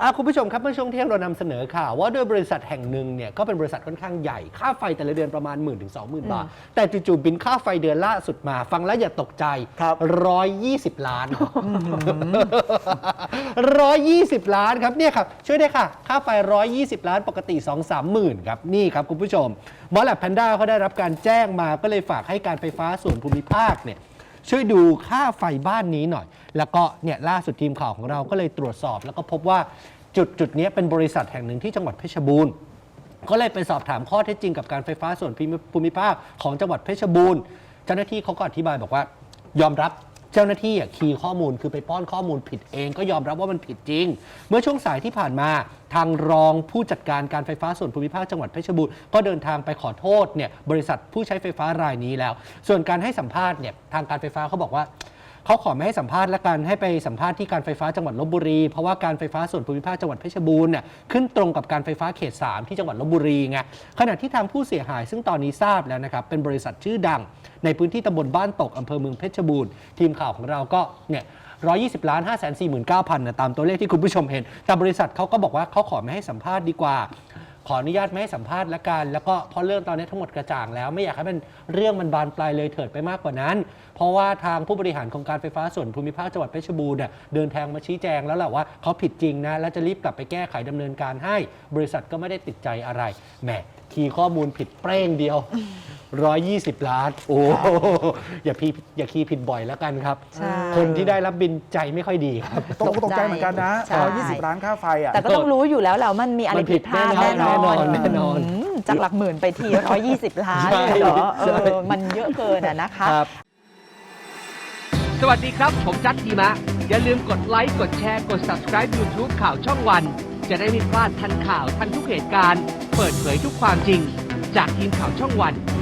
อะคุณผู้ชมครับเมื่อช่วงเที่ยงเรานำเสนอข่าวว่าด้วยบริษัทแห่งหนึ่งเนี่ยก็เป็นบริษัทค่อนข้างใหญ่ ค่าไฟแต่ละเดือนประมาณ 1 0 0 0 0ถึง20,000 บาท แต่จู่ๆบินค่าไฟเดือนล่าสุดมา ฟังแล้วอย่าตกใจ ครับ 120 ล้าน 120 ล้านครับเนี่ยครับช่วยได้วยค่ะ ค่าไฟ 120 ล้านปกติ 2 3 หมื่นครับนี่ครับคุณผู้ชมมอลแลบแพนด้าเขาได้รับการแจ้งมาก็เลยฝากให้การไฟฟ้าส่วนภูมิภาคเนี่ยช่วยดูค่าไฟบ้านนี้หน่อย แล้วก็เนี่ยล่าสุดทีมข่าวของเราก็เลยตรวจสอบ แล้วก็พบว่าจุดจุดนี้เป็นบริษัทแห่งหนึ่งที่จังหวัดเพชรบูรณ์ก็เลยไปสอบถามข้อเท็จจริงกับการไฟฟ้าส่วนภูมิภาคของจังหวัดเพชรบูรณ์เจ้าหน้าที่เขาก็อธิบายบอกว่ายอมรับเจ้าหน้าที่คีย์ข้อมูลคือไปป้อนข้อมูลผิดเองก็ยอมรับว่ามันผิดจริง เมื่อช่วงสายที่ผ่านมาทางรองผู้จัดการการไฟฟ้าส่วนภูมิภาคจังหวัดเพชรบูรณ์ก็เดินทางไปขอโทษเนี่ยบริษัทผู้ใช้ไฟฟ้ารายนี้แล้ว ส่วนการให้สัมภาษณ์เนี่ยทางการไฟฟ้าเขาบอกว่า เขาขอไม่ให้สัมภาษณ์และกันให้ไปสัมภาษณ์ที่การไฟฟ้าจังหวัดลบบุรี เพราะว่าการไฟฟ้าส่วนภูมิภาคจังหวัดเพชรบูรณ์เนี่ยขึ้นตรงกับการไฟฟ้าเขต 3 ที่จังหวัดลบบุรีไงขณะที่ทางผู้เสียหายซึ่งตอนนี้ทราบแล้วนะครับเป็นบริษัทชื่อดัง ในพื้นที่ตำบลบ้านตกอำเภอเมืองเพชรบูรณ์ทีมข่าวของเราก็เนี่ย120ล้าน5 4 9 0 0 0นะตามตัวเลขที่คุณผู้ชมเห็น แต่บริษัทเขาก็บอกว่าเขาขอไม่ให้สัมภาษณ์ดีกว่า ขออนุญาตไม่ให้สัมภาษณ์ละกัน แล้วก็เพราะเรื่องตอนนี้ทั้งหมดกระจ่างแล้วไม่อยากให้มันเรื่องมันบานปลายเลยเถิดไปมากกว่านั้น เพราะว่าทางผู้บริหารของการไฟฟ้าส่วนภูมิภาคจังหวัดเพชรบูรณ์เนี่ยเดินทางมาชี้แจงแล้วแหละว่าเขาผิดจริงนะและจะรีบกลับไปแก้ไขดำเนินการให้ บริษัทก็ไม่ได้ติดใจอะไรแหมคีย์ข้อมูลผิดเปร่งเดียว 120 ล้าน โอ้อย่าพีอย่าคีย์ผิดบ่อยแล้วกันครับ ใช่ คนที่ได้รับบินใจไม่ค่อยดีครับ ตกตกใจเหมือนกันนะใช่ ร้อยยี่สิบล้านค่าไฟอะ แต่ก็ต้องรู้อยู่แล้วแหละว่ามันมีอะไรมันผิผิดดพลาดแน่แน่นนออนนแน่นอนอืมจากหลักหมื่นไปที120ล้านใช่เลยเหรอเอใช่ อมันเยอะเกินอะนะคะ ครับ สวัสดีครับ ผมจัดทีมะ อย่าลืมกดไลค์ กดแชร์ กด subscribe YouTube ข่าวช่องวัน จะได้ไม่พลาดทันข่าวทันทุกเหตุการณ์ เปิดเผยทุกความจริง จากทีมข่าวช่องวัน